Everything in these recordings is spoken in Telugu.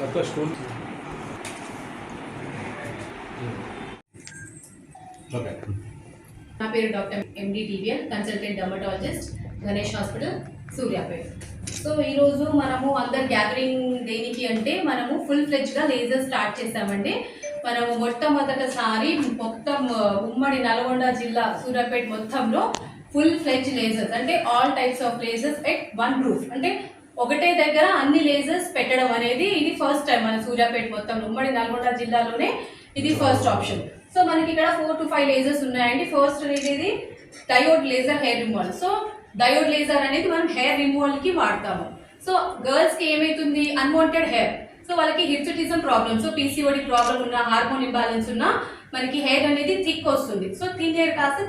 తక్కువ స్కూల్ నా పేరు doctor MD TVL consultant dermatologist Ganesh hospital Suryapet. So ఈరోజు మనము అందరు గ్యాదరింగ్ దేనికి అంటే మనము ఫుల్ ఫ్లెజ్గా లేజర్ స్టార్ట్ చేసామండి మనము మొట్టమొదటిసారి మొత్తం ఉమ్మడి నల్గొండ జిల్లా సూర్యాపేట మొత్తంలో ఫుల్ ఫ్లెజ్ లేజర్స్ అంటే all types of lasers at one roof అంటే ఒకటే దగ్గర అన్ని లేజర్స్ పెట్టడం అనేది ఇది ఫస్ట్ టైం మన సూర్యాపేట మొత్తం ఉమ్మడి నల్గొండ జిల్లాలోనే ఇది ఫస్ట్ ఆప్షన్ సో మనకి ఇక్కడ ఫోర్ టు ఫైవ్ లేజర్స్ ఉన్నాయండి. ఫస్ట్ అనేది diode laser hair removal so diode laser అనేది మనం హెయిర్ రిమూవల్కి వాడతాము. సో గర్ల్స్కి ఏమవుతుంది ఏమైతుంది? అన్వాంటెడ్ హెయిర్ సో వాళ్ళకి hirsutism problem so PCOD problem ఉన్న హార్మోన్ ఇంబ్యాలెన్స్ ఉన్న మనకి హెయిర్ అనేది థిక్ వస్తుంది. సో థిన్ హెయిర్ కాస్త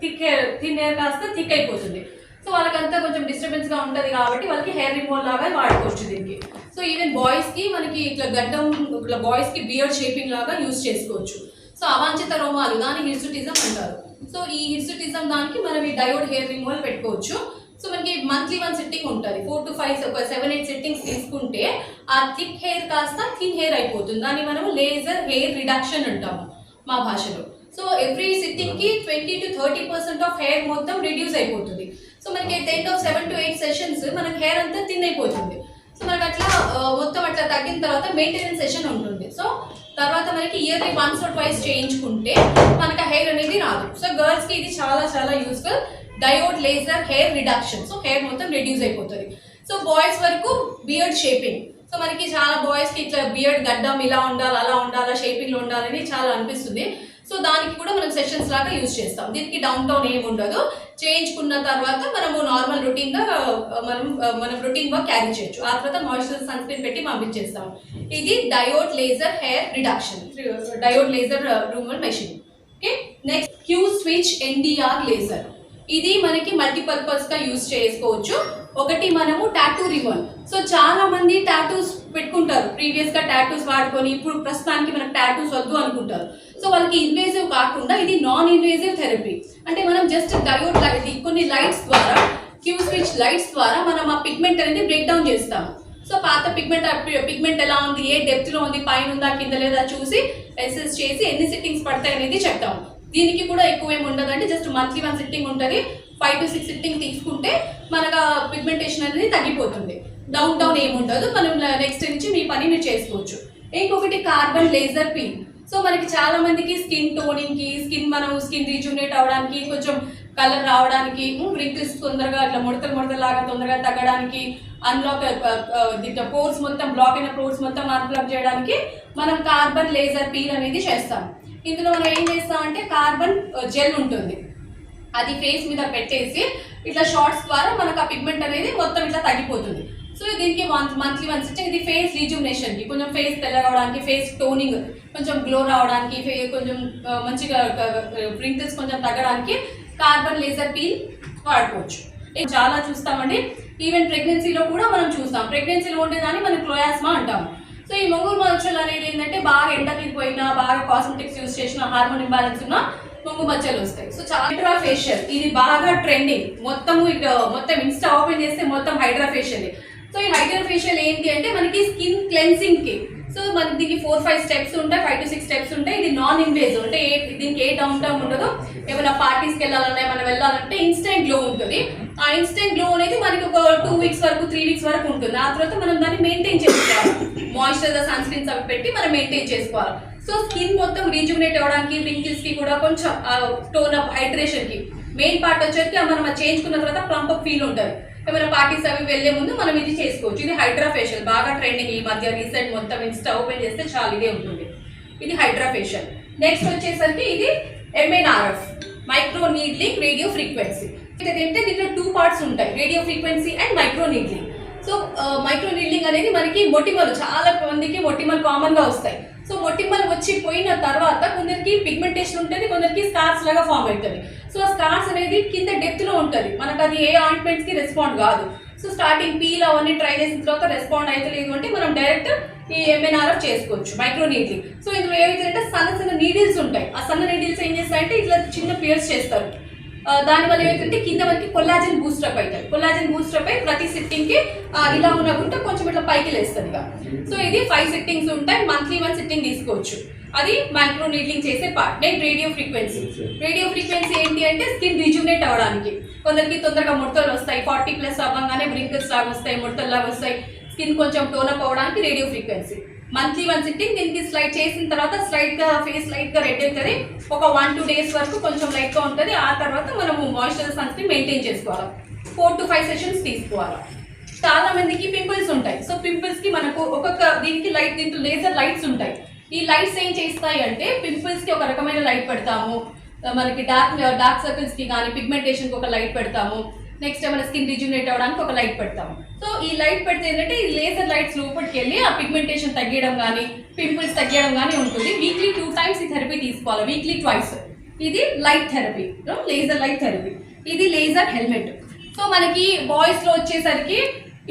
థిక్ హెయిర్ థిన్ హెయిర్ కాస్త థిక్ అయిపోతుంది. సో వాళ్ళకంతా కొంచెం డిస్టర్బెన్స్గా గా కాబట్టి వాళ్ళకి హెయిర్ రిమూవల్ లాగా వాడుకోవచ్చు దీనికి. సో ఈవెన్ బాయ్స్కి మనకి ఇట్లా గడ్డం ఇట్లా బాయ్స్కి బియర్డ్ షేపింగ్ లాగా యూజ్ చేసుకోవచ్చు. సో అవాంఛిత రోమాలు దాని హిర్సుటిజం అంటారు. సో ఈ హిర్సుటిజం దానికి మనం ఈ డయోడ్ హెయిర్ రిమూవల్ పెట్టుకోవచ్చు. సో మనకి మంత్లీ వన్ సిట్టింగ్ ఉంటుంది. ఫోర్ టు ఫైవ్ ఒక సెవెన్ ఎయిట్ సిట్టింగ్స్ తీసుకుంటే ఆ థిక్ హెయిర్ కాస్త థిన్ హెయిర్ అయిపోతుంది. దాన్ని మనం లేజర్ హెయిర్ రిడక్షన్ అంటాము మా భాషలో. So every సిట్టింగ్కి twenty to thirty percent of hair మొత్తం రిడ్యూస్ అయిపోతుంది. సో మనకి at end of seven to eight sessions మనకి హెయిర్ అంతా థిన్ అయిపోతుంది. సో మనకి అట్లా మొత్తం అట్లా తగ్గిన తర్వాత మెయింటెనెన్స్ సెషన్ ఉంటుంది. సో తర్వాత మనకి ఇయర్లీ వన్స్ ఆర్ ట్వైస్ చేయించుకుంటే మనకి హెయిర్ అనేది రాదు. సో గర్ల్స్కి ఇది చాలా చాలా useful diode laser hair reduction. So hair మొత్తం రెడ్యూస్ అయిపోతుంది. సో బాయ్స్ వరకు బియర్డ్ షేపింగ్ సో మనకి చాలా బాయ్స్కి ఇట్లా బియర్డ్ గడ్డం ఇలా ఉండాలి అలా ఉండాలా షేపింగ్లో ఉండాలని చాలా అనిపిస్తుంది. సో దానికి కూడా మనం సెషన్స్ లాగా యూజ్ చేస్తాం. దీనికి డౌన్ టౌన్ ఏమి ఉండదు. చేయించుకున్న తర్వాత మనము నార్మల్ రొటీన్గా మనం మనం రొటీన్గా క్యారీ చేయొచ్చు. ఆ తర్వాత మాయిశ్చర్ సన్స్క్రీన్ పెట్టి పంపించేస్తాం. ఇది diode laser hair reduction. Diode laser removal machine. Okay? Next Q switch NDR laser ఇది మనకి మల్టీపర్పస్గా యూజ్ చేసుకోవచ్చు. ఒకటి మనము టాటూ రిమూవల్ సో చాలా మంది టాటూస్ పెట్టుకుంటారు. ప్రీవియస్గా టాటూస్ వాడుకొని ఇప్పుడు ప్రస్తుతానికి మనకు టాటూస్ వద్దు అనుకుంటారు. సో వాళ్ళకి ఇన్వేజివ్ కాకుండా ఇది నాన్ ఇన్వేజివ్ థెరపీ అంటే మనం జస్ట్ డయోడ్ లైట్ కొన్ని లైట్స్ ద్వారా క్యూ స్విచ్ లైట్స్ ద్వారా మనం ఆ పిగ్మెంట్ అనేది బ్రేక్ డౌన్ చేస్తాము. సో పాత పిగ్మెంట్ పిగ్మెంట్ ఎలా ఉంది? ఏ డెప్త్లో ఉంది? పైన ఉందా? కింద లేదా? చూసి ఎస్ఎస్ చేసి ఎన్ని సిట్టింగ్స్ పడతాయి అనేది చెప్తాము. దీనికి కూడా ఎక్కువ ఏమి ఉండదండి. జస్ట్ మంత్లీ వన్ సిట్టింగ్ ఉంటుంది. ఫైవ్ టు సిక్స్ సిట్టింగ్ తీసుకుంటే మనకు పిగ్మెంటేషన్ అనేది తగ్గిపోతుంది. డౌన్ డౌన్ ఏమి ఉండదు. మనం నెక్స్ట్ నుంచి మీ పని మీరు చేసుకోవచ్చు. ఇంకొకటి కార్బన్ లేజర్ పిన్ సో మనకి చాలా మందికి స్కిన్ టోనింగ్కి స్కిన్ మనం స్కిన్ రీజునేట్ అవడానికి కొంచెం కలర్ రావడానికి రింకిల్స్ తొందరగా ఇట్లా ముడతలు ముడతలాగా తొందరగా తగ్గడానికి అన్లాక్ దీంట్లో పోర్స్ మొత్తం బ్లాక్ అయిన పోర్స్ మొత్తం అన్బ్లాక్ చేయడానికి మనం కార్బన్ లేజర్ పీల్ అనేది చేస్తాం. ఇందులో మనం ఏం చేస్తామంటే కార్బన్ జెల్ ఉంటుంది. అది ఫేస్ మీద పెట్టేసి ఇట్లా షార్ట్స్ ద్వారా మనకు ఆ పిగ్మెంట్ అనేది మొత్తం ఇట్లా తగ్గిపోతుంది. సో దీనికి వన్ మంత్లీ వన్స్ ఇచ్చే ఇది ఫేస్ రీజుమినేషన్. కొంచెం ఫేస్ తెల్ల రావడానికి ఫేస్ టోనింగ్ కొంచెం గ్లో రావడానికి కొంచెం మంచిగా రింకిల్స్ కొంచెం తగ్గడానికి కార్బన్ లేజర్ పీల్ వాడుకోవచ్చు. చాలా చూస్తామండి. ఈవెన్ ప్రెగ్నెన్సీలో కూడా మనం చూస్తాం. ప్రెగ్నెన్సీలో ఉండేదాన్ని మనం క్లోయాస్మా అంటాం. సో ఈ మొంగుల్ మచ్చలు అనేది ఏంటంటే బాగా ఎండకి పోయినా బాగా కాస్మెటిక్స్ యూస్ చేసిన హార్మోన్ ఇంబ్యాలెన్స్ ఉన్న మొంగు మచ్చలు వస్తాయి. సో హైడ్రా ఫేషియల్ ఇది బాగా ట్రెండింగ్ మొత్తము ఇక మొత్తం ఇన్స్టా ఓపెన్ చేస్తే మొత్తం హైడ్రా ఫేషియల్ సో ఈ హైడ్రా ఫేషియల్ ఏంటి అంటే మనకి స్కిన్ క్లెన్సింగ్కి సో మనకి దీనికి ఫోర్ ఫైవ్ స్టెప్స్ ఉంటాయి ఫైవ్ టు సిక్స్ స్టెప్స్ ఉంటాయి. ఇది నాన్ ఇన్వేజివ్ అంటే ఏ దీనికి ఏ డౌన్ టర్మ్ ఉండదు. ఏమైనా పార్టీస్కి వెళ్ళాలన్నా ఏమైనా వెళ్ళాలంటే ఇన్స్టెంట్ గ్లో ఉంటుంది. ఆ ఇన్స్టెంట్ గ్లో అనేది మనకి ఒక టూ వీక్స్ వరకు త్రీ వీక్స్ వరకు ఉంటుంది. ఆ తర్వాత మనం దాన్ని మెయింటైన్ చేసుకోవాలి. మాయిశ్చరైజర్ సన్ స్క్రీన్స్ అవి పెట్టి మనం మెయింటైన్ చేసుకోవాలి. సో స్కిన్ మొత్తం రీజునేట్ అవ్వడానికి రింకిల్స్కి కూడా కొంచెం టోన్ అప్ హైడ్రేషన్కి. మెయిన్ పార్ట్ వచ్చేసి మనం చేయించుకున్న తర్వాత ప్లంప్ అప్ ఫీల్ ఉంటుంది. ఏమైనా పార్టీస్ అవి వెళ్ళే ముందు మనం ఇది చేసుకోవచ్చు. ఇది హైడ్రా ఫేషియల్ బాగా ట్రెండింగ్ ఈ మధ్య రీసెంట్ మొత్తం ఇన్స్టా ఓపెన్ చేస్తే చాలా ఇదే ఉంటుంది. ఇది హైడ్రా ఫేషియల్ నెక్స్ట్ వచ్చేసరికి ఇది MNRF micro needling radio frequency ఏంటంటే దీంట్లో టూ పార్ట్స్ ఉంటాయి. Radio frequency and micro needling so micro needling అనేది మనకి మొటిమలు చాలా మందికి మొటిమలు కామన్గా వస్తాయి. సో మొటిమలు వచ్చి పోయిన తర్వాత కొందరికి పిగ్మెంటేషన్ ఉంటుంది కొందరికి స్టార్స్ లాగా ఫామ్ అవుతుంది. సో ఆ స్కార్స్ అనేది కింద డెప్త్లో ఉంటుంది. మనకు అది ఏ ఆయింట్మెంట్స్కి రెస్పాండ్ కాదు. సో స్టార్టింగ్ పీల్ అవన్నీ ట్రై చేసిన తర్వాత రెస్పాండ్ అయితే అంటే మనం డైరెక్ట్ ఈ ఎంఎన్ఆర్ఎఫ్ చేసుకోవచ్చు మైక్రో నీడ్లింగ్ సో ఇందులో ఏమైతుందంటే సన్న సన్న నీడిల్స్ ఉంటాయి. ఆ సన్న నీడిల్స్ ఏం చేస్తాయంటే ఇట్లా చిన్న పియర్స్ చేస్తారు. దానివల్ల ఏమైతుందంటే కింద మనకి కొల్లాజన్ బూస్టప్ అవుతుంది. కొల్లాజన్ బూస్టప్ అయి ప్రతి సిట్టింగ్కి ఇలా ఉన్నా కొంచెం ఇట్లా పైకి లేస్తుంది ఇక. సో ఇది ఫైవ్ సిట్టింగ్స్ ఉంటాయి. మంత్లీ వన్ సిట్టింగ్ తీసుకోవచ్చు. అది మైక్రో నీడ్లింగ్ చేసే part next radio frequency radio frequency ఏంటి అంటే స్కిన్ రిజ్యూనేట్ అవ్వడానికి. కొందరికి తొందరగా ముడతలు వస్తాయి. ఫార్టీ ప్లస్ అవ్వగానే బ్రింకల్స్ లాగా వస్తాయి ముడతలు లాగా వస్తాయి. స్కిన్ కొంచెం టోనప్ అవ్వడానికి radio frequency monthly one sitting దీనికి స్లైడ్ చేసిన తర్వాత స్లైట్గా ఫేస్ లైట్గా రెడ్ అవుతుంది. ఒక వన్ టూ డేస్ వరకు కొంచెం లైట్గా ఉంటుంది. ఆ తర్వాత మనము మాయిశ్చరైజర్ సన్ స్క్రీన్ మెయింటైన్ చేసుకోవాలి. ఫోర్ టు ఫైవ్ సెషన్స్ తీసుకోవాలి. చాలా మందికి పింపుల్స్ ఉంటాయి. సో పింపుల్స్కి మనకు ఒక్కొక్క దీనికి లైట్ దీంట్లో లేజర్ లైట్స్ ఉంటాయి. ఈ లైట్స్ ఏం చేస్తాయి అంటే పింపుల్స్కి ఒక రకమైన లైట్ పెడతాము. మనకి డార్క్ డార్క్ సర్కిల్స్కి కానీ పిగ్మెంటేషన్కి ఒక లైట్ పెడతాము. నెక్స్ట్ మన స్కిన్ రిజ్యూనేట్ అవ్వడానికి ఒక లైట్ పెడతాము. సో ఈ లైట్ పెడితే ఏంటంటే ఈ లేజర్ లైట్స్ లోపలికి వెళ్ళి ఆ పిగ్మెంటేషన్ తగ్గడం కానీ పింపుల్స్ తగ్గడం కానీ ఉంటుంది. వీక్లీ టూ టైమ్స్ ఈ థెరపీ తీసుకోవాలి. వీక్లీ ట్వైస్ ఇది light therapy laser light therapy ఇది లేజర్ హెల్మెట్ సో మనకి బాయ్స్లో వచ్చేసరికి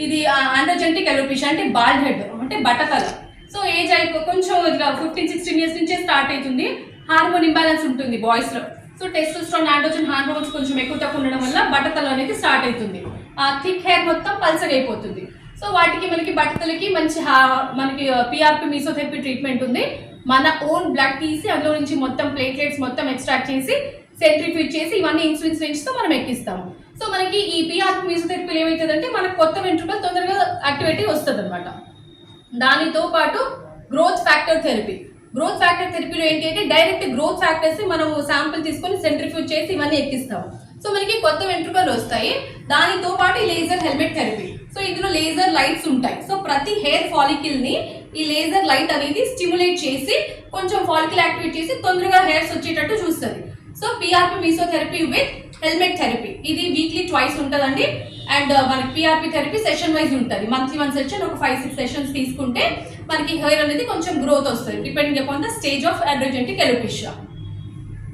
ఇది ఆండ్రోజెంటిక్ ఎలోపిషియా అంటే బాల్డ్ హెడ్ అంటే బట్టతల. సో ఏజ్ అయిపో కొంచెం ఇట్లా ఫిఫ్టీన్ సిక్స్టీన్ ఇయర్స్ నుంచే స్టార్ట్ అవుతుంది. హార్మోన్ ఇంబ్యాలెన్స్ ఉంటుంది బాయ్స్లో. సో టెస్టోస్ట్రాన్ ఆండ్రోజన్ హార్మోన్స్ కొంచెం ఎక్కువ తక్కువ ఉండడం వల్ల బట్టతలు అనేది స్టార్ట్ అవుతుంది. ఆ థిక్ హెయిర్ మొత్తం పల్సర్ అయిపోతుంది. సో వాటికి మనకి బట్టతలకి మంచి హా- మనకి పిఆర్పి మీసోథెరపీ ట్రీట్మెంట్ ఉంది. మన ఓన్ బ్లడ్ తీసి అందులో నుంచి మొత్తం ప్లేట్లెట్స్ మొత్తం ఎక్స్ట్రాక్ట్ చేసి సెంట్రిఫ్యూజ్ చేసి ఇవన్నీ ఇన్సులిన్స్ రేంజ్తో మనం ఎక్కిస్తాము. సో మనకి ఈ పిఆర్పి మీసోథెరపీలు ఏమవుతుందంటే మనకు కొత్త వెంట్రుకలు తొందరగా యాక్టివిటీ వస్తుంది అనమాట దానితో పాటు growth factor therapy growth factor థెరపీలో ఏంటి అంటే డైరెక్ట్ గ్రోత్ ఫ్యాక్టర్స్ మనం శాంపుల్ తీసుకొని సెంట్రిఫ్యూజ్ చేసి ఇవన్నీ ఎక్కిస్తాము. సో మనకి కొత్త వెంట్రుకలు వస్తాయి. దానితో పాటు లేజర్ హెల్మెట్ థెరపీ సో ఇందులో లేజర్ లైట్స్ ఉంటాయి. సో ప్రతి హెయిర్ ఫాలికిల్ని ఈ లేజర్ లైట్ అనేది స్టిమ్యులేట్ చేసి కొంచెం ఫాలికిల్ యాక్టివేట్ చేసి తొందరగా హెయిర్స్ వచ్చేటట్టు చూస్తుంది. So PRP mesotherapy with helmet therapy ఇది వీక్లీ ట్వైస్ ఉంటుందండి. అండ్ uh, మనకి పిఆర్పి థెరపీ సెషన్ వైజ్ ఉంటుంది. మంత్లీ వన్ సెషన్ ఒక ఫైవ్ సిక్స్ సెషన్స్ తీసుకుంటే మనకి హెయిర్ అనేది కొంచెం గ్రోత్ వస్తుంది depending upon the stage of androgenetic alopecia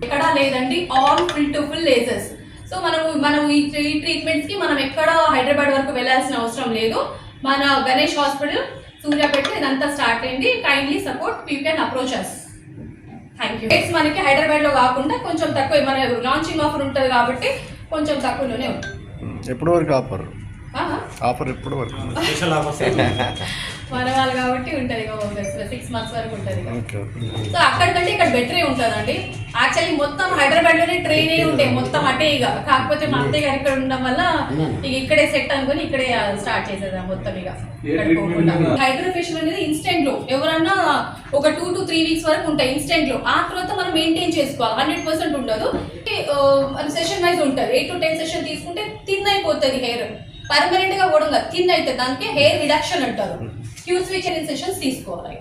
ఎక్కడా లేదండి all full to full lasers so మనం మనం ఈ త్రీ ట్రీట్మెంట్స్కి మనం ఎక్కడ హైదరాబాద్ వరకు వెళ్ళాల్సిన అవసరం లేదు. మన గణేష్ హాస్పిటల్ సూర్యాపేట ఇదంతా స్టార్ట్ అయింది. Kindly support P can approach us thank you మనకి హైదరాబాద్లో కాకుండా కొంచెం తక్కువ మన లాంచింగ్ ఆఫర్ ఉంటుంది కాబట్టి కొంచెం తక్కువలోనే ఉంటుంది ఎప్పటి వరకు ఆఫర్. ఆఫర్ ఎప్పటి వరకు? స్పెషల్ ఆఫర్స్ మన వాళ్ళు కాబట్టి ఉంటుంది సిక్స్ మంత్స్ వరకు ఉంటుంది సో అక్కడికంటే ఇక్కడ బెటరే ఉంటుందండి. యాక్చువల్లీ మొత్తం హైదరాబాద్లోనే ట్రైన్ అయి ఉంటాయి మొత్తం అటే ఇక కాకపోతే మా అత్తయ్య గారు ఇక్కడ ఉండడం వల్ల ఇక ఇక్కడే సెట్ అనుకుని ఇక్కడే స్టార్ట్ చేసేదా మొత్తం ఇక. హైడ్రోఫేషియల్ అనేది ఇన్స్టెంట్లో ఎవరన్నా ఒక టూ టు త్రీ వీక్స్ వరకు ఉంటాయి ఇన్స్టెంట్లో ఆ తర్వాత మనం మెయింటైన్ చేసుకోవాలి. హండ్రెడ్ పర్సెంట్ ఉండదు. సెషన్ వైజ్ ఉంటుంది. ఎయిట్ టు టెన్ సెషన్ తీసుకుంటే అయిపోతుంది హెయిర్ పర్మనెంట్గా కూడా థిన్ అవుతుంది దానికి హెయిర్ రిడక్షన్ అంటారు. క్యూ స్విచ్ సెషన్స్ తీసుకోవాలి.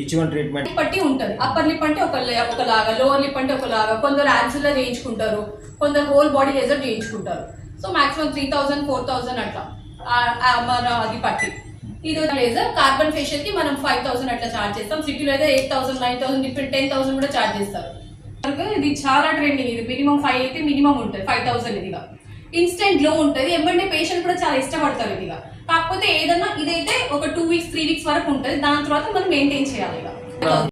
ఈచ్ వన్ ట్రీట్మెంట్ లిప్ బట్టి ఉంటుంది. అప్పర్ లిప్ అంటే ఒక ఒకలాగా లోవర్ లిప్ అంటే ఒకలాగా కొందరు యాన్సుల్లో చేయించుకుంటారు కొందరు హోల్ బాడీ లేజర్ చేయించుకుంటారు so maximum three thousand four thousand అట్లా. మన అది పట్టి. ఇది లేజర్ కార్బన్ ఫేషియల్కి మనం ఫైవ్ థౌసండ్ అట్లా చార్జ్ చేస్తాం. సిటీలో అయితే eight thousand nine thousand different ten thousand కూడా చార్జ్ చేస్తారు. ఇది చాలా ట్రెండింగ్ ఇది మినిమం ఫైవ్ అయితే మినిమం ఉంటుంది. ఫైవ్ థౌసండ్ ఇదిగా ఇన్స్టెంట్ గ్లో ఉంటుంది. ఏమంటే పేషెంట్ కూడా చాలా ఇష్టపడతారు ఇదిగా. కాకపోతే ఏదన్నా ఇదైతే ఒక టూ వీక్స్ త్రీ వీక్స్ వరకు ఉంటుంది. దాని తర్వాత మనం మెయింటైన్ చేయాలి ఇక.